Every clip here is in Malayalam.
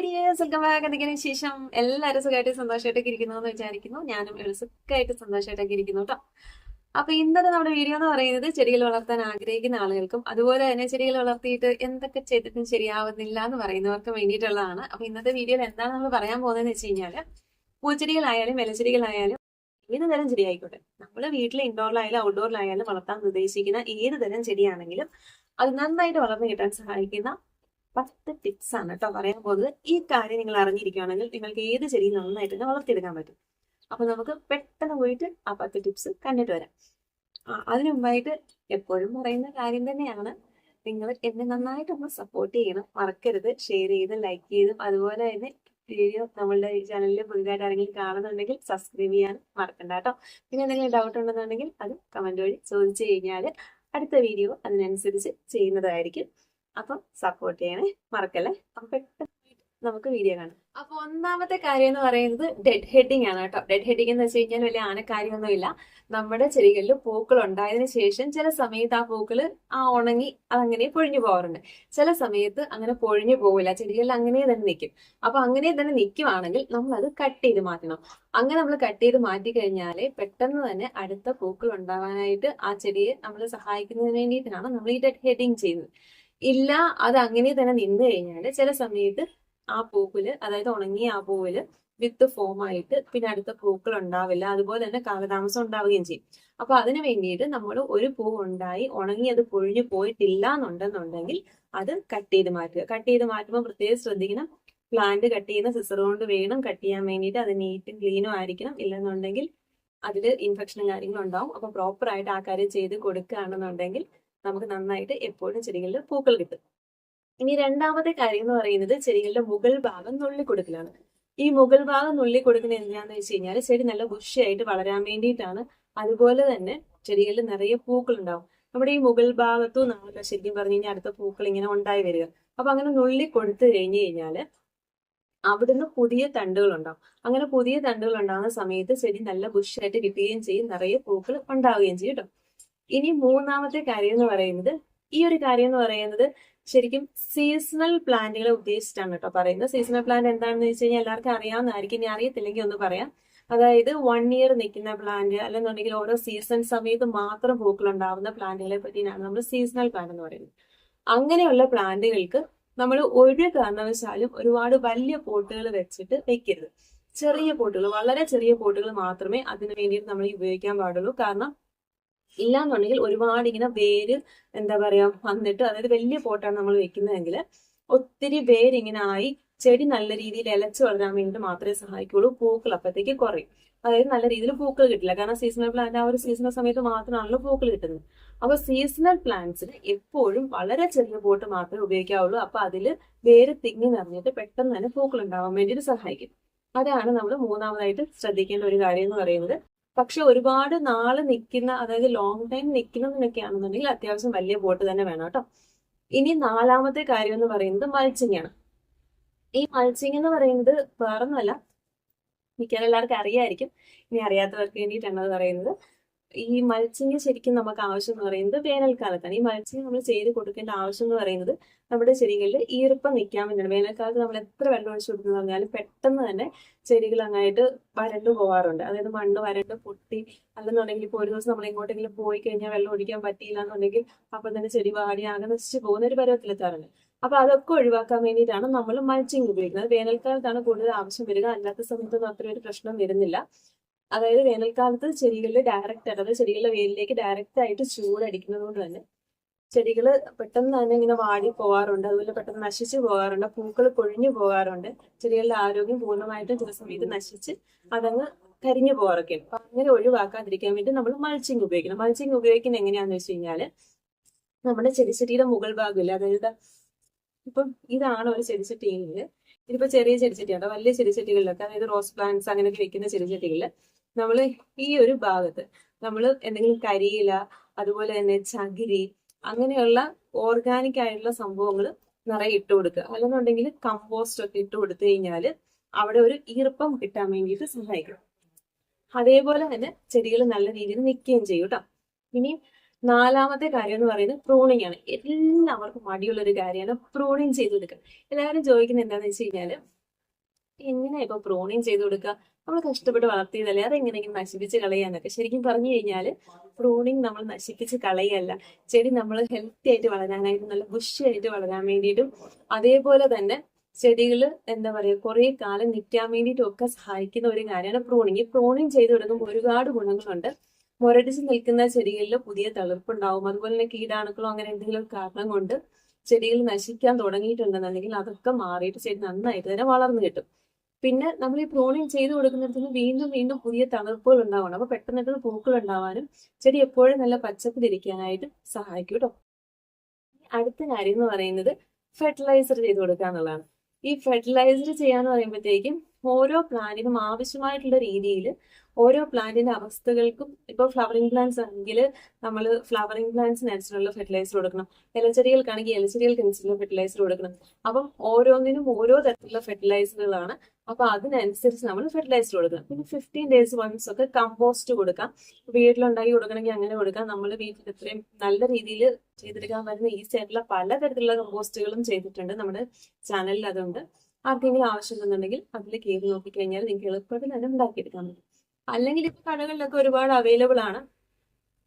ഹായ് വെൽക്കം ബാക്ക് വിശേഷം. എല്ലാവരും സുഖമായിട്ട് സന്തോഷമായിട്ടൊക്കെ ഇരിക്കുന്നു എന്ന് വിചാരിക്കുന്നു. ഞാനും ഒരു സുഖമായിട്ട് സന്തോഷമായിട്ടൊക്കെ ഇരിക്കുന്നു കേട്ടോ അപ്പൊ ഇന്നത്തെ നമ്മുടെ വീഡിയോ എന്ന് പറയുന്നത് ചെടികൾ വളർത്താൻ ആഗ്രഹിക്കുന്ന ആളുകൾക്കും അതുപോലെ തന്നെ ചെടികൾ വളർത്തിയിട്ട് എന്തൊക്കെ ചെയ്തിട്ടും ശരിയാവുന്നില്ല എന്ന് പറയുന്നവർക്കും വേണ്ടിയിട്ടുള്ളതാണ്. അപ്പൊ ഇന്നത്തെ വീഡിയോയിൽ എന്താണ് നമ്മൾ പറയാൻ പോകുന്നതെന്ന് വെച്ച് കഴിഞ്ഞാൽ പൂച്ചെടികളായാലും ഇലച്ചെടികളായാലും ഏത് തരം ചെടി ആയിക്കോട്ടെ നമ്മൾ വീട്ടിൽ ഇൻഡോറിലായാലും ഔട്ട്ഡോറിലായാലും വളർത്താൻ ഉദ്ദേശിക്കുന്ന ഏത് തരം ചെടിയാണെങ്കിലും അത് നന്നായിട്ട് വളർന്നു കിട്ടാൻ സഹായിക്കുന്ന പത്ത് ടിപ്സ് ആണ് കേട്ടോ പറയാൻ പോകുന്നത് ഈ കാര്യം നിങ്ങൾ അറിഞ്ഞിരിക്കുകയാണെങ്കിൽ നിങ്ങൾക്ക് ഏത് ചെടി നന്നായിട്ട് തന്നെ വളർത്തിയെടുക്കാൻ പറ്റും. അപ്പൊ നമുക്ക് പെട്ടെന്ന് പോയിട്ട് ആ പത്ത് ടിപ്സ് കണ്ടിട്ട് വരാം. അതിനു മുമ്പായിട്ട് എപ്പോഴും പറയുന്ന കാര്യം തന്നെയാണ്. നിങ്ങൾ എന്നെ നന്നായിട്ട് ഒന്ന് സപ്പോർട്ട് ചെയ്യണം. മറക്കരുത്. ഷെയർ ചെയ്ത് ലൈക്ക് ചെയ്തും. അതുപോലെ തന്നെ വീഡിയോ നമ്മളുടെ ഈ ചാനലിൽ പുതിയതായിട്ട് ആരെങ്കിലും കാണുന്നുണ്ടെങ്കിൽ സബ്സ്ക്രൈബ് ചെയ്യാൻ മറക്കണ്ട കേട്ടോ പിന്നെ എന്തെങ്കിലും ഡൗട്ട് ഉണ്ടെന്നുണ്ടെങ്കിൽ അത് കമന്റ് വഴി ചോദിച്ചു കഴിഞ്ഞാൽ അടുത്ത വീഡിയോ അതിനനുസരിച്ച് ചെയ്യുന്നതായിരിക്കും. അപ്പം സപ്പോർട്ട് ചെയ്യണേ. മറക്കല്ലേ? അപ്പൊ പെട്ടെന്ന് നമുക്ക് വീഡിയോ കാണാം. അപ്പൊ ഒന്നാമത്തെ കാര്യം എന്ന് പറയുന്നത് ഡെഡ് ഹെഡിങ് ആണ് കേട്ടോ. ഡെഡ് ഹെഡിങ് എന്ന് വെച്ച് കഴിഞ്ഞാൽ വലിയ ആനക്കാര്യമൊന്നുമില്ല നമ്മുടെ ചെടികളിൽ പൂക്കൾ ഉണ്ടായതിനു ശേഷം ചില സമയത്ത് ആ പൂക്കൾ ആ ഉണങ്ങി അതങ്ങനെ പൊഴിഞ്ഞു പോകാറുണ്ട്. ചില സമയത്ത് അങ്ങനെ പൊഴിഞ്ഞു പോവില്ല. ചെടികളിൽ അങ്ങനെ തന്നെ നിൽക്കും അപ്പൊ അങ്ങനെ തന്നെ നിൽക്കുവാണെങ്കിൽ നമ്മൾ അത് കട്ട് ചെയ്ത് മാറ്റണം. അങ്ങനെ നമ്മൾ കട്ട് ചെയ്ത് മാറ്റി കഴിഞ്ഞാൽ പെട്ടെന്ന് തന്നെ അടുത്ത പൂക്കൾ ഉണ്ടാവാനായിട്ട് ആ ചെടിയെ നമ്മൾ സഹായിക്കുന്നതിന് വേണ്ടിയിട്ടാണ് നമ്മൾ ഈ ഡെഡ് ഹെഡിങ് ചെയ്യുന്നത്. ഇല്ല അത് അങ്ങനെ തന്നെ നിന്ന് കഴിഞ്ഞാൽ ചില സമയത്ത് ആ പൂക്കിൽ അതായത് ഉണങ്ങിയ ആ പൂവിൽ വിത്ത് ഫോം ആയിട്ട് പിന്നെ അടുത്ത പൂക്കൾ ഉണ്ടാവില്ല. അതുപോലെ തന്നെ കാലതാമസം ഉണ്ടാവുകയും ചെയ്യും. അപ്പൊ അതിന് വേണ്ടിയിട്ട് നമ്മൾ ഒരു പൂ ഉണ്ടായി ഉണങ്ങി അത് പൊഴിഞ്ഞു പോയിട്ടില്ല എന്നുണ്ടെന്നുണ്ടെങ്കിൽ അത് കട്ട് ചെയ്ത് മാറ്റുക. കട്ട് ചെയ്ത് മാറ്റുമ്പോൾ പ്രത്യേകം ശ്രദ്ധിക്കണം. പ്ലാന്റ് കട്ട് ചെയ്യുന്ന സിസർ കൊണ്ട് വേണം കട്ട് ചെയ്യാൻ വേണ്ടിയിട്ട് അത് നീറ്റും ക്ലീനും ആയിരിക്കണം. ഇല്ലെന്നുണ്ടെങ്കിൽ അതിൽ ഇൻഫെക്ഷനും കാര്യങ്ങളും ഉണ്ടാവും. അപ്പൊ പ്രോപ്പർ ആയിട്ട് ആ കാര്യം ചെയ്ത് കൊടുക്കുകയാണെന്നുണ്ടെങ്കിൽ നമുക്ക് നന്നായിട്ട് എപ്പോഴും ചെടികളിൽ പൂക്കൾ കിട്ടും. ഇനി രണ്ടാമത്തെ കാര്യം എന്ന് പറയുന്നത് ചെടികളുടെ മുകൾ ഭാഗം നുള്ളി കൊടുക്കലാണ് ഈ മുകൾ ഭാഗം നുള്ളി കൊടുക്കുന്നത് എന്തിനാന്ന് വെച്ച് കഴിഞ്ഞാൽ ചെടി നല്ല ബുഷിയായിട്ട് വളരാൻ വേണ്ടിയിട്ടാണ്. അതുപോലെ തന്നെ ചെടികളിൽ നിറയെ പൂക്കൾ ഉണ്ടാവും നമ്മുടെ ഈ മുകൾ ഭാഗത്തു നമ്മൾ ശരിക്കും പറഞ്ഞു കഴിഞ്ഞാൽ അടുത്ത പൂക്കൾ ഇങ്ങനെ ഉണ്ടായി വരിക. അപ്പൊ അങ്ങനെ നുള്ളി കൊടുത്തു കഴിഞ്ഞു കഴിഞ്ഞാൽ അവിടുന്ന് പുതിയ തണ്ടുകൾ ഉണ്ടാവും അങ്ങനെ പുതിയ തണ്ടുകൾ ഉണ്ടാകുന്ന സമയത്ത് ചെടി നല്ല ബുഷായിട്ട് കിട്ടുകയും ചെയ്യും. നിറയെ പൂക്കൾ ഉണ്ടാവുകയും ചെയ്യും കേട്ടോ. ഇനി മൂന്നാമത്തെ കാര്യം എന്ന് പറയുന്നത് ഈ ഒരു കാര്യം എന്ന് പറയുന്നത് ശരിക്കും സീസണൽ പ്ലാന്റുകളെ ഉദ്ദേശിച്ചിട്ടാണ് കേട്ടോ പറയുന്നത്. സീസണൽ പ്ലാന്റ് എന്താണെന്ന് വെച്ച് കഴിഞ്ഞാൽ എല്ലാവർക്കും അറിയാവുന്നതായിരിക്കും. ഇനി അറിയത്തില്ലെങ്കിൽ ഒന്ന് പറയാം. അതായത് വൺ ഇയർ നിൽക്കുന്ന പ്ലാന്റ് അല്ലെന്നുണ്ടെങ്കിൽ ഓരോ സീസൺ സമയത്ത് മാത്രം പൂക്കൾ ഉണ്ടാവുന്ന പ്ലാന്റുകളെ പറ്റിയാണ് നമ്മൾ സീസണൽ പ്ലാന്റ് എന്ന് പറയുന്നത്. അങ്ങനെയുള്ള പ്ലാന്റുകൾക്ക് നമ്മൾ ഒരു കാരണവശാലും ഒരുപാട് വലിയ പോട്ടുകൾ വെച്ചിട്ട് വെക്കരുത്. ചെറിയ പോട്ടുകൾ വളരെ ചെറിയ പോട്ടുകൾ മാത്രമേ അതിനു വേണ്ടിയിട്ട് നമ്മൾ ഉപയോഗിക്കാൻ പാടുള്ളൂ. കാരണം ഇല്ലാന്നുണ്ടെങ്കിൽ ഒരുപാട് ഇങ്ങനെ വേര് എന്താ പറയാ വന്നിട്ട് അതായത് വലിയ പോട്ടാണ് നമ്മൾ വെക്കുന്നതെങ്കിൽ ഒത്തിരി വേര് ഇങ്ങനെ ആയി ചെടി നല്ല രീതിയിൽ ഇലച്ചു വളരാൻ വേണ്ടി മാത്രമേ സഹായിക്കുള്ളൂ. പൂക്കൾ അപ്പോഴത്തേക്ക് കുറയും. അതായത് നല്ല രീതിയിൽ പൂക്കൾ കിട്ടില്ല. കാരണം സീസണൽ പ്ലാന്റ് ആ ഒരു സീസണൽ സമയത്ത് മാത്രമാണല്ലോ പൂക്കൾ കിട്ടുന്നത്. അപ്പൊ സീസണൽ പ്ലാന്റ്സിന് എപ്പോഴും വളരെ ചെറിയ പോട്ട് മാത്രമേ ഉപയോഗിക്കാവുള്ളൂ. അപ്പൊ അതിൽ വേര് തിങ്ങി നിറഞ്ഞിട്ട് പെട്ടെന്ന് തന്നെ പൂക്കൾ ഉണ്ടാവാൻ വേണ്ടിയിട്ട് സഹായിക്കും. അതാണ് നമ്മൾ മൂന്നാമതായിട്ട് ശ്രദ്ധിക്കേണ്ട ഒരു കാര്യം എന്ന് പറയുന്നത്. പക്ഷെ ഒരുപാട് നാൾ നിൽക്കുന്ന അതായത് ലോങ് ടൈം നിൽക്കുന്നതിനൊക്കെയാണെന്നുണ്ടെങ്കിൽ അത്യാവശ്യം വലിയ ബോട്ട് തന്നെ വേണം കേട്ടോ. ഇനി നാലാമത്തെ കാര്യം എന്ന് പറയുന്നത് മൾച്ചിങ് ആണ്. ഈ മൾച്ചിങ് എന്ന് പറയുന്നത് വേറൊന്നുമല്ല. മിക്കവാറും എല്ലാവർക്കും അറിയായിരിക്കും. ഇനി അറിയാത്തവർക്ക് വേണ്ടിയിട്ടാണ് അത് പറയുന്നത്. ഈ മൾച്ചിങ് ശരിക്കും നമുക്ക് ആവശ്യം എന്ന് പറയുന്നത് വേനൽക്കാലത്താണ്. ഈ മൾച്ചിങ് നമ്മൾ ചെയ്ത് കൊടുക്കേണ്ട ആവശ്യം എന്ന് പറയുന്നത് നമ്മുടെ ചെടികളിൽ ഈർപ്പം നിൽക്കാൻ വേണ്ടിയാണ്. വേനൽക്കാലത്ത് നമ്മൾ എത്ര വെള്ളം ഒഴിച്ചു കൊടുക്കുന്നു പറഞ്ഞാലും പെട്ടെന്ന് തന്നെ ചെടികൾ അങ്ങായിട്ട് വരണ്ടു പോകാറുണ്ട് അതായത് മണ്ണ് വരണ്ട് പൊട്ടി അല്ലെന്നുണ്ടെങ്കിൽ ഇപ്പോൾ ഒരു ദിവസം നമ്മൾ എങ്ങോട്ടെങ്കിലും പോയി കഴിഞ്ഞാൽ വെള്ളം ഒഴിക്കാൻ പറ്റിയില്ല എന്നുണ്ടെങ്കിൽ അപ്പം തന്നെ ചെടി വാടി ആകെ നശിച്ചു പോകുന്ന ഒരു പരുവത്തിലെത്താറുണ്ട്. അപ്പൊ അതൊക്കെ ഒഴിവാക്കാൻ വേണ്ടിയിട്ടാണ് നമ്മൾ മൾച്ചിങ് ഉപയോഗിക്കുന്നത്. വേനൽക്കാലത്താണ് കൂടുതൽ ആവശ്യം വരിക. അല്ലാത്ത സമയത്തൊന്നും അത്ര ഒരു പ്രശ്നം വരുന്നില്ല. അതായത് വേനൽക്കാലത്ത് ചെടികളിൽ ഡയറക്റ്റ് അതായത് ചെടികളുടെ വേരിലേക്ക് ഡയറക്റ്റ് ആയിട്ട് ചൂടടിക്കുന്നത് കൊണ്ട് തന്നെ ചെടികൾ പെട്ടെന്ന് തന്നെ ഇങ്ങനെ വാടി പോകാറുണ്ട്. അതുപോലെ പെട്ടെന്ന് നശിച്ചു പോകാറുണ്ട്. പൂക്കൾ കൊഴിഞ്ഞു പോകാറുണ്ട്. ചെടികളുടെ ആരോഗ്യം പൂർണമായിട്ടും ചില സമയത്ത് നശിച്ച് അതങ്ങ് കരിഞ്ഞു പോകാറൊക്കെ അപ്പൊ അങ്ങനെ ഒഴിവാക്കാതിരിക്കാൻ വേണ്ടി നമ്മൾ മൾച്ചിങ് ഉപയോഗിക്കണം. മൾച്ചിങ് ഉപയോഗിക്കുന്നത് എങ്ങനെയാന്ന് വെച്ച് കഴിഞ്ഞാൽ നമ്മുടെ ചെടിച്ചട്ടിയുടെ മുകൾ ഭാഗമില്ല? അതായത് ഇപ്പം ഇതാണ് ഒരു ചെടിച്ചട്ടിയിൽ ഇതിപ്പോ ചെറിയ ചെടിച്ചട്ടിയാണ് വലിയ ചെടിച്ചട്ടികളിലൊക്കെ അതായത് റോസ് പ്ലാന്റ്സ് അങ്ങനെയൊക്കെ വെക്കുന്ന ചെടിച്ചട്ടികളിൽ നമ്മൾ ഈ ഒരു ഭാഗത്ത് നമ്മൾ എന്തെങ്കിലും കരിയില അതുപോലെ തന്നെ ചകിരി അങ്ങനെയുള്ള ഓർഗാനിക് ആയിട്ടുള്ള സംഭവങ്ങൾ നിറയെ ഇട്ട് കൊടുക്കുക. അല്ലെന്നുണ്ടെങ്കിൽ കമ്പോസ്റ്റ് ഒക്കെ ഇട്ട് കൊടുത്തു കഴിഞ്ഞാൽ അവിടെ ഒരു ഈർപ്പം കിട്ടാൻ വേണ്ടിയിട്ട് സഹായിക്കും. അതേപോലെ തന്നെ ചെടികൾ നല്ല രീതിയിൽ നിൽക്കുകയും ചെയ്യും കേട്ടോ. ഇനി നാലാമത്തെ കാര്യം എന്ന് പറയുന്നത് പ്രൂണിങ് ആണ്. എല്ലാവർക്കും മടിയുള്ള ഒരു കാര്യമാണ് പ്രൂണിങ് ചെയ്ത് കൊടുക്കുക. എല്ലാവരും ചോദിക്കുന്നത് എന്താണെന്ന് വെച്ച് കഴിഞ്ഞാൽ എങ്ങനെയാ ഇപ്പൊ പ്രോണിങ് ചെയ്ത് കൊടുക്കുക? നമ്മൾ കഷ്ടപ്പെട്ട് വളർത്തിയതല്ലേ? അതെങ്ങനെയെങ്കിലും നശിപ്പിച്ച് കളയാന്നൊക്കെ ശരിക്കും പറഞ്ഞു കഴിഞ്ഞാൽ പ്രോണിങ് നമ്മൾ നശിപ്പിച്ച് കളയല്ല. ചെടി നമ്മൾ ഹെൽത്തി ആയിട്ട് വളരാനായിട്ട് നല്ല ബുഷി ആയിട്ട് വളരാൻ വേണ്ടിയിട്ടും അതേപോലെ തന്നെ ചെടികൾ എന്താ പറയുക കുറെ കാലം നിൽക്കാൻ വേണ്ടിയിട്ടും ഒക്കെ സഹായിക്കുന്ന ഒരു കാര്യമാണ് പ്രോണിങ്. ഈ പ്രോണിങ് ചെയ്ത് കൊടുക്കുമ്പോൾ ഒരുപാട് ഗുണങ്ങളുണ്ട്. മുരടിച്ച് നിൽക്കുന്ന ചെടികളിൽ പുതിയ തളിർപ്പുണ്ടാവും. അതുപോലെ തന്നെ കീടാണുക്കളോ അങ്ങനെ എന്തെങ്കിലും കാരണം കൊണ്ട് ചെടികൾ നശിക്കാൻ തുടങ്ങിയിട്ടുണ്ടെന്നുണ്ടെങ്കിൽ അതൊക്കെ മാറിയിട്ട് ചെടി നന്നായിട്ട് തന്നെ വളർന്നു കിട്ടും. പിന്നെ നമ്മൾ ഈ പ്രോണിങ് ചെയ്ത് കൊടുക്കുന്നിടത്തുനിന്ന് വീണ്ടും വീണ്ടും പുതിയ തണുപ്പുകൾ ഉണ്ടാവണം അപ്പൊ പെട്ടെന്ന് പൂക്കൾ ഉണ്ടാവാനും ചെടി എപ്പോഴും നല്ല പച്ചപ്പിലിരിക്കാനായിട്ട് സഹായിക്കും കേട്ടോ അടുത്ത കാര്യം എന്ന് പറയുന്നത് ഫെർട്ടിലൈസർ ചെയ്ത് കൊടുക്കുക എന്നുള്ളതാണ് ഈ ഫെർട്ടിലൈസർ ചെയ്യാന്ന് പറയുമ്പോഴത്തേക്കും ഓരോ പ്ലാന്റിനും ആവശ്യമായിട്ടുള്ള രീതിയിൽ ഓരോ പ്ലാന്റിന്റെ അവസ്ഥകൾക്കും ഇപ്പോൾ ഫ്ലവറിംഗ് പ്ലാന്റ്സ് ആണെങ്കിൽ നമ്മൾ ഫ്ലവറിംഗ് പ്ലാന്റ്സിനനുസരിച്ചുള്ള ഫെർട്ടിലൈസർ കൊടുക്കണം. ഇലച്ചെടികൾക്കാണെങ്കിൽ ഇലച്ചെടികൾക്ക് അനുസരിച്ചുള്ള ഫെർട്ടിലൈസർ കൊടുക്കണം. അപ്പം ഓരോന്നിനും ഓരോ തരത്തിലുള്ള ഫെർട്ടിലൈസറുകളാണ് അപ്പൊ അതിനനുസരിച്ച് നമ്മൾ ഫെർട്ടിലൈസർ കൊടുക്കണം. പിന്നെ ഫിഫ്റ്റീൻ ഡേയ്സ് വൺസ് ഒക്കെ കമ്പോസ്റ്റ് കൊടുക്കാം. വീട്ടിലുണ്ടാക്കി കൊടുക്കണമെങ്കിൽ അങ്ങനെ കൊടുക്കാം. നമ്മൾ വീട്ടിൽ ഇത്രയും നല്ല രീതിയിൽ ചെയ്തെടുക്കാൻ പറ്റുന്ന ഈസി പല തരത്തിലുള്ള കമ്പോസ്റ്റുകളും ചെയ്തിട്ടുണ്ട് നമ്മുടെ ചാനലിൽ അതുണ്ട്. ആർക്കെങ്കിലും ആവശ്യമുണ്ടെന്നുണ്ടെങ്കിൽ അതിൽ കയറി നോക്കിക്കഴിഞ്ഞാൽ നിങ്ങൾക്ക് എളുപ്പത്തിൽ തന്നെ ഉണ്ടാക്കിയെടുക്കാൻ പറ്റും. അല്ലെങ്കിൽ ഇപ്പൊ കടകളിലൊക്കെ ഒരുപാട് അവൈലബിൾ ആണ്.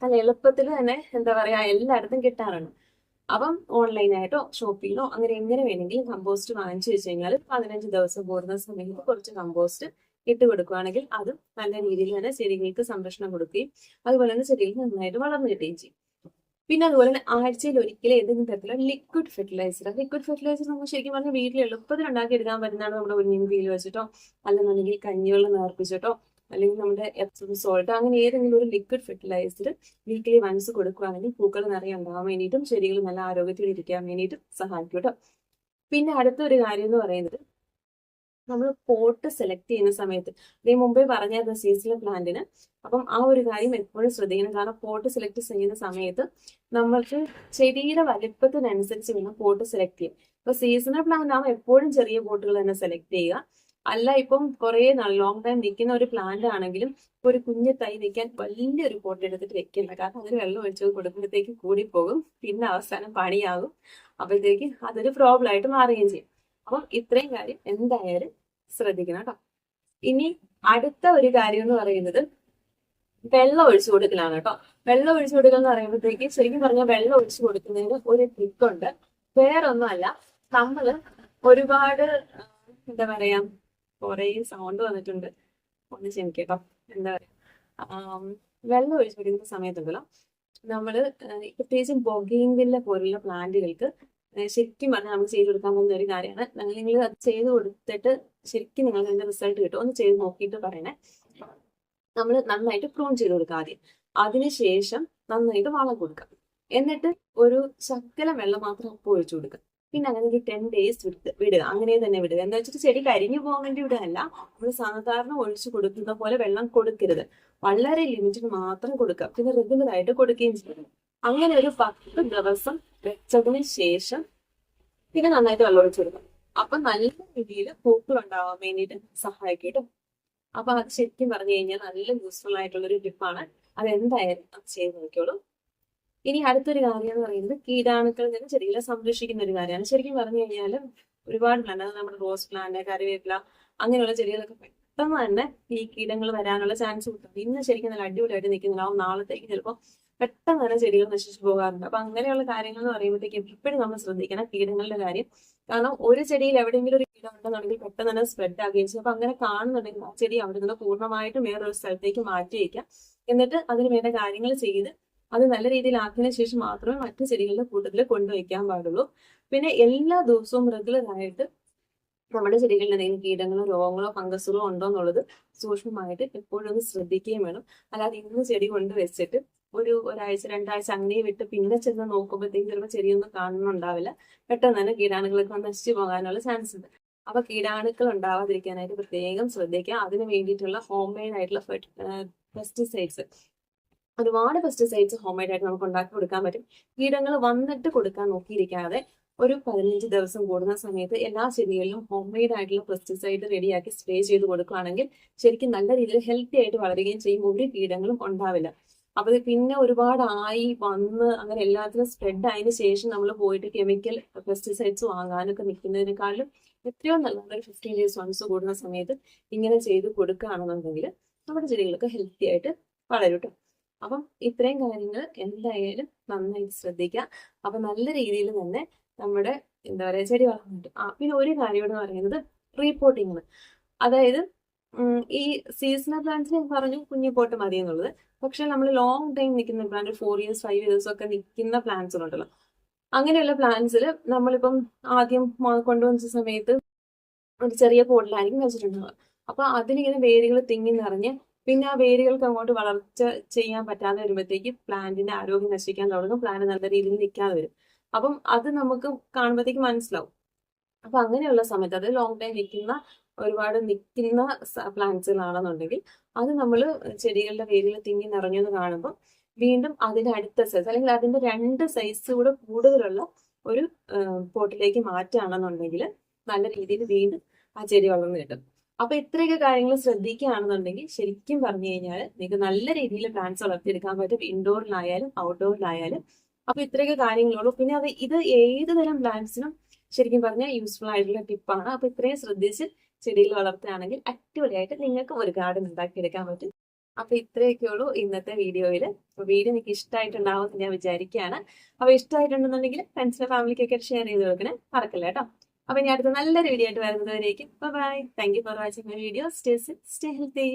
അല്ല എളുപ്പത്തിൽ തന്നെ എന്താ പറയാ എല്ലായിടത്തും കിട്ടാറുണ്ട്. അപ്പം ഓൺലൈനായിട്ടോ ഷോപ്പിങ്ങിലോ അങ്ങനെ എങ്ങനെ വേണമെങ്കിലും കമ്പോസ്റ്റ് വാങ്ങിച്ചു വെച്ച് കഴിഞ്ഞാൽ പതിനഞ്ച് ദിവസം കൂടുന്ന സമയത്ത് കുറച്ച് കമ്പോസ്റ്റ് ഇട്ട് കൊടുക്കുകയാണെങ്കിൽ അതും നല്ല രീതിയിൽ തന്നെ ചെടികൾക്ക് സംരക്ഷണം കൊടുക്കുകയും അതുപോലെ തന്നെ ചെടികൾ നന്നായിട്ട് വളർന്നു കിട്ടുകയും ചെയ്യും. പിന്നെ അതുപോലെ തന്നെ ആഴ്ചയിൽ ഒരിക്കലും ഏതെങ്കിലും തരത്തിലുള്ള ലിക്വിഡ് ഫെർട്ടിലൈസർ ലിക്വിഡ് ഫെർട്ടിലൈസർ നമുക്ക് ശരിക്കും പറഞ്ഞാൽ വീട്ടിൽ എളുപ്പത്തിൽ ഉണ്ടാക്കി എടുക്കാൻ പറ്റുന്നതാണ് നമ്മുടെ ഉന്നിൻ വീൽ വെച്ചിട്ടോ അല്ലെന്നുണ്ടെങ്കിൽ കഞ്ഞിവെള്ളം നേർപ്പിച്ചിട്ടോ അല്ലെങ്കിൽ നമ്മുടെ എപ്സം സോൾട്ട് അങ്ങനെ ഏതെങ്കിലും ഒരു ലിക്വിഡ് ഫെർട്ടിലൈസർ വീക്കിലി വൺസ് കൊടുക്കുകയാണെങ്കിൽ പൂക്കൾ നിറയെ ഉണ്ടാകാൻ വേണ്ടിയിട്ടും ചെടികൾ നല്ല ആരോഗ്യത്തിൽ ഇരിക്കാൻ വേണ്ടിയിട്ടും സഹായിക്കും കേട്ടോ പിന്നെ അടുത്തൊരു കാര്യം എന്ന് പറയുന്നത് നമ്മൾ പോട്ട് സെലക്ട് ചെയ്യുന്ന സമയത്ത്. ഇതേ മുമ്പേ പറഞ്ഞായിരുന്നു സീസണൽ പ്ലാന്റിന് അപ്പം ആ ഒരു കാര്യം എപ്പോഴും ശ്രദ്ധിക്കണം. കാരണം പോട്ട് സെലക്ട് ചെയ്യുന്ന സമയത്ത് നമ്മൾക്ക് ചെടിയുടെ വലിപ്പത്തിനനുസരിച്ച് വേണം പോട്ട് സെലക്ട് ചെയ്യാം ഇപ്പൊ സീസണൽ പ്ലാന്റ് ആവുമ്പോൾ എപ്പോഴും ചെറിയ പോട്ടുകൾ തന്നെ സെലക്ട് ചെയ്യുക. അല്ല ഇപ്പം കുറേ ലോങ് ടൈം നിൽക്കുന്ന ഒരു പ്ലാന്റ് ആണെങ്കിലും ഒരു കുഞ്ഞു തൈ നിൽക്കാൻ വലിയൊരു പോട്ട് എടുത്തിട്ട് വെക്കില്ല കാരണം അതിന് വെള്ളം ഒഴിച്ച് കൊടുക്കുമ്പോഴത്തേക്ക് കൂടിപ്പോകും. പിന്നെ അവസാനം പണിയാകും. അപ്പോഴത്തേക്ക് അതൊരു പ്രോബ്ലം ആയിട്ട് മാറുകയും ചെയ്യും. അപ്പം ഇത്രയും കാര്യം എന്തായാലും ശ്രദ്ധിക്കണം കേട്ടോ. ഇനി അടുത്ത ഒരു കാര്യം എന്ന് പറയുന്നത് വെള്ളം ഒഴിച്ചു കൊടുക്കലാണ് കേട്ടോ. വെള്ളം ഒഴിച്ചു കൊടുക്കൽ എന്ന് പറയുമ്പോഴത്തേക്ക് ശരിക്കും പറഞ്ഞാൽ വെള്ളം ഒഴിച്ചു കൊടുക്കുന്നതിന് ഒരു ട്രിക്കുണ്ട് വേറൊന്നുമല്ല നമ്മൾ ഒരുപാട് എന്താ പറയാ കുറെ സൗണ്ട് വന്നിട്ടുണ്ട്. ഒന്ന് ക്ഷമിക്കട്ടോ എന്താ പറയാ വെള്ളം ഒഴിച്ചു കൊടുക്കുന്ന സമയത്തുണ്ടല്ലോ നമ്മൾ പ്രത്യേകിച്ചും ബൊഗീൻവില്ല പോലുള്ള പ്ലാന്റുകൾക്ക് ശരിക്കും പറഞ്ഞാൽ നമുക്ക് ചെയ്ത് കൊടുക്കാൻ പോകുന്ന ഒരു കാര്യമാണ്. നിങ്ങൾ അത് ചെയ്ത് കൊടുത്തിട്ട് ശരിക്കും നിങ്ങൾക്ക് അതിന്റെ റിസൾട്ട് കിട്ടും. ഒന്ന് ചെയ്ത് നോക്കിയിട്ട് പറയണേ. നമ്മൾ നന്നായിട്ട് പ്രൂൺ ചെയ്ത് കൊടുക്കുക ആദ്യം. അതിനുശേഷം നന്നായിട്ട് വളം കൊടുക്കാം എന്നിട്ട് ഒരു ശക്കല വെള്ളം മാത്രം ഉപ്പ് ഒഴിച്ചു കൊടുക്കുക. പിന്നെ അങ്ങനെ ഒരു ടെൻ ഡേയ്സ് വിട്ട് വിടുക. അങ്ങനെ തന്നെ വിടുക. എന്താ വെച്ചിട്ട് ചെടി കരിഞ്ഞു പോകാൻ വേണ്ടി വിടുകയല്ല. നമ്മൾ സാധാരണ ഒഴിച്ചു കൊടുക്കുന്ന പോലെ വെള്ളം കൊടുക്കരുത്. വളരെ ലിമിറ്റിന് മാത്രം കൊടുക്കുക. പിന്നെ റെഗുലർ ആയിട്ട് കൊടുക്കുകയും ചെയ്യണം അങ്ങനെ ഒരു പത്ത് ദിവസം വെച്ചതിന് ശേഷം പിന്നെ നന്നായിട്ട് വെള്ളം ഒഴിച്ചു കൊടുക്കണം. അപ്പൊ നല്ല രീതിയിൽ പൂക്കൾ ഉണ്ടാവാൻ വേണ്ടിയിട്ട് സഹായിക്കും കേട്ടോ അപ്പൊ അത് ശരിക്കും പറഞ്ഞു കഴിഞ്ഞാൽ നല്ല യൂസ്ഫുൾ ആയിട്ടുള്ള ഒരു ടിപ്പാണ് അത് എന്തായാലും ചെയ്ത് നോക്കിയോളൂ ഇനി അടുത്തൊരു കാര്യം എന്ന് പറയുന്നത് കീടാണുക്കളിൽ നിന്ന് ചെടികളെ സംരക്ഷിക്കുന്ന ഒരു കാര്യമാണ്. ശരിക്കും പറഞ്ഞു കഴിഞ്ഞാൽ ഒരുപാട് പ്ലാന്റ് അത് നമ്മുടെ റോസ് പ്ലാന്റ് കറിവേപ്പില അങ്ങനെയുള്ള ചെടികളൊക്കെ പെട്ടെന്ന് തന്നെ ഈ കീടങ്ങൾ വരാനുള്ള ചാൻസ് കിട്ടും. ഇന്ന് ശരിക്കും നല്ല അടിപൊളിയായിട്ട് നിൽക്കുന്നുണ്ടാവും നാളത്തേക്ക് ചിലപ്പോൾ പെട്ടെന്ന് തന്നെ ചെടികൾ നശിച്ചു പോകാറുണ്ട്. അപ്പൊ അങ്ങനെയുള്ള കാര്യങ്ങൾ എന്ന് പറയുമ്പോഴത്തേക്കും എപ്പോഴും നമ്മൾ ശ്രദ്ധിക്കണം കീടങ്ങളുടെ കാര്യം. കാരണം ഒരു ചെടിയിൽ എവിടെയെങ്കിലും ഒരു കീടം ഉണ്ടെന്നുണ്ടെങ്കിൽ പെട്ടെന്ന് തന്നെ സ്പ്രെഡ് ആകുകയും ചെയ്യും. അപ്പൊ അങ്ങനെ കാണുന്നുണ്ടെങ്കിൽ ആ ചെടി അവിടെ നിന്ന് പൂർണമായിട്ടും വേറൊരു സ്ഥലത്തേക്ക് മാറ്റി വയ്ക്കാം. എന്നിട്ട് അതിന് വേണ്ട കാര്യങ്ങൾ ചെയ്ത് അത് നല്ല രീതിയിൽ ആക്കിയതിനു ശേഷം മാത്രമേ മറ്റു ചെടികളുടെ കൂട്ടത്തിൽ കൊണ്ടുവയ്ക്കാൻ പാടുള്ളൂ. പിന്നെ എല്ലാ ദിവസവും റെഗുലറായിട്ട് നമ്മുടെ ചെടികളിൽ എന്തെങ്കിലും കീടങ്ങളോ രോഗങ്ങളോ ഫംഗസുകളോ ഉണ്ടോ എന്നുള്ളത് സൂക്ഷ്മമായിട്ട് എപ്പോഴും ഒന്ന് ശ്രദ്ധിക്കുകയും വേണം. അല്ലാതെ ഇന്ന് ചെടി കൊണ്ട് വെച്ചിട്ട് ഒരു ഒരാഴ്ച രണ്ടാഴ്ച അങ്ങനെ വിട്ട് പിന്നെ ചെന്ന് നോക്കുമ്പോഴത്തേക്കും ചിലപ്പോൾ ചെടിയൊന്നും കാണുന്നുണ്ടാവില്ല. പെട്ടെന്ന് തന്നെ കീടാണുക്കളൊക്കെ നശിച്ചു പോകാനുള്ള ചാൻസ് ഉണ്ട്. അപ്പൊ കീടാണുക്കൾ ഉണ്ടാവാതിരിക്കാനായിട്ട് പ്രത്യേകം ശ്രദ്ധിക്കുക. അതിന് വേണ്ടിയിട്ടുള്ള ഹോം മെയ്ഡ് ആയിട്ടുള്ള പെസ്റ്റിസൈഡ്സ് ഒരുപാട് പെസ്റ്റിസൈഡ്സ് ഹോം മെയ്ഡ് ആയിട്ട് നമുക്ക് ഉണ്ടാക്കി കൊടുക്കാൻ പറ്റും. കീടങ്ങൾ വന്നിട്ട് കൊടുക്കാൻ നോക്കിയിരിക്കാതെ ഒരു പതിനഞ്ച് ദിവസം കൂടുന്ന സമയത്ത് എല്ലാ ചെടികളിലും ഹോം മെയ്ഡ് ആയിട്ടുള്ള പെസ്റ്റിസൈഡ് റെഡിയാക്കി സ്പ്രേ ചെയ്ത് കൊടുക്കുകയാണെങ്കിൽ ശരിക്കും നല്ല രീതിയിൽ ഹെൽത്തി ആയിട്ട് വളരുകയും ചെയ്യും. ഒരു കീടങ്ങളും ഉണ്ടാവില്ല. അപ്പൊ പിന്നെ ഒരുപാട് ആയി വന്ന് അങ്ങനെ എല്ലാത്തിനും സ്പ്രെഡ് ആയതിനു ശേഷം നമ്മൾ പോയിട്ട് കെമിക്കൽ പെസ്റ്റിസൈഡ്സ് വാങ്ങാനൊക്കെ നിൽക്കുന്നതിനേക്കാളും എത്രയോ നല്ലതാണ്. ഒരു ഫിഫ്റ്റീൻ ഡേയ്സ് വൺസ് കൂടുന്ന സമയത്ത് ഇങ്ങനെ ചെയ്ത് കൊടുക്കുകയാണെന്നുണ്ടെങ്കിൽ നമ്മുടെ ചെടികളൊക്കെ ഹെൽത്തി ആയിട്ട് വളരും കേട്ടോ അപ്പം ഇത്രയും കാര്യങ്ങൾ എന്തായാലും നന്നായിട്ട് ശ്രദ്ധിക്കുക. അപ്പൊ നല്ല രീതിയിൽ തന്നെ നമ്മുടെ എന്താ പറയുക ചെടി വളർന്നിട്ട് ആ പിന്നെ ഒരു കാര്യം എന്ന് പറയുന്നത് റീപോർട്ടിങ്ങിന് അതായത് ഈ സീസണൽ പ്ലാന്റ്സിന് പറഞ്ഞു കുഞ്ഞിപ്പോട്ട് മതി എന്നുള്ളത് പക്ഷെ നമ്മൾ ലോങ് ടൈം നിൽക്കുന്ന plant four years five years ഒക്കെ നിൽക്കുന്ന പ്ലാൻസുകളുണ്ടല്ലോ അങ്ങനെയുള്ള പ്ലാന്റ്സിൽ നമ്മളിപ്പം ആദ്യം കൊണ്ടുവന്ന സമയത്ത് ഒരു ചെറിയ പോട്ടിലായിരിക്കും വെച്ചിട്ടുണ്ടാവുക. അപ്പൊ അതിലിങ്ങനെ വേരുകൾ തിങ്ങി നിറഞ്ഞ് പിന്നെ ആ വേരുകൾക്ക് അങ്ങോട്ട് വളർച്ച ചെയ്യാൻ പറ്റാതെ വരുമ്പോഴത്തേക്ക് പ്ലാന്റിന്റെ ആരോഗ്യം നശിക്കാൻ തുടങ്ങും. പ്ലാന്റ് നല്ല രീതിയിൽ നിൽക്കാതെ വരും. അപ്പം അത് നമുക്ക് കാണുമ്പോഴത്തേക്ക് മനസ്സിലാവും. അപ്പൊ അങ്ങനെയുള്ള സമയത്ത് അത് ലോങ് ടൈം നിൽക്കുന്ന ഒരുപാട് നിൽക്കുന്ന പ്ലാന്റ്സുകളാണെന്നുണ്ടെങ്കിൽ അത് നമ്മൾ ചെടികളുടെ വേരിൽ തിങ്ങി നിറഞ്ഞെന്ന് കാണുമ്പോൾ വീണ്ടും അതിന്റെ അടുത്ത സൈസ് അല്ലെങ്കിൽ അതിന്റെ രണ്ട് സൈസ് കൂടെ കൂടുതലുള്ള ഒരു പോട്ടിലേക്ക് മാറ്റുകയാണെന്നുണ്ടെങ്കിൽ നല്ല രീതിയിൽ വീണ്ടും ആ ചെടി വളർന്നു കിട്ടും. അപ്പൊ ഇത്രയൊക്കെ കാര്യങ്ങൾ ശ്രദ്ധിക്കുകയാണെന്നുണ്ടെങ്കിൽ ശരിക്കും പറഞ്ഞു കഴിഞ്ഞാൽ നിങ്ങൾക്ക് നല്ല രീതിയിൽ പ്ലാന്റ്സ് വളർത്തിയെടുക്കാൻ പറ്റും. ഇൻഡോറിലായാലും ഔട്ട്ഡോറിലായാലും അപ്പൊ ഇത്രയൊക്കെ കാര്യങ്ങളുള്ളൂ പിന്നെ അത് ഇത് ഏത് തരം പ്ലാന്റ്സിനും ശരിക്കും പറഞ്ഞാൽ യൂസ്ഫുൾ ആയിട്ടുള്ള ടിപ്പാണ് അപ്പൊ ഇത്രയും ശ്രദ്ധിച്ച് ചെടികൾ വളർത്തുകയാണെങ്കിൽ അടിപൊളിയായിട്ട് നിങ്ങൾക്ക് ഒരു ഗാർഡൻ ഉണ്ടാക്കിയെടുക്കാൻ പറ്റും. അപ്പൊ ഇത്രയൊക്കെ ഉള്ളൂ ഇന്നത്തെ വീഡിയോയിൽ വീഡിയോ നിങ്ങൾക്ക് ഇഷ്ടമായിട്ടുണ്ടാവും എന്ന് ഞാൻ വിചാരിക്കുകയാണ്. അപ്പൊ ഇഷ്ടമായിട്ടുണ്ടെന്നുണ്ടെങ്കിൽ ഫ്രണ്ട്സിന്റെ ഫാമിലിക്കൊക്കെ ഷെയർ ചെയ്ത് കൊടുക്കണേ മറക്കല്ല കേട്ടോ? അപ്പൊ ഇനി അടുത്ത നല്ലൊരു വീഡിയോ ആയിട്ട് വരുന്നതുവരേക്കും. Bye thank you for watching my video stay stay healthy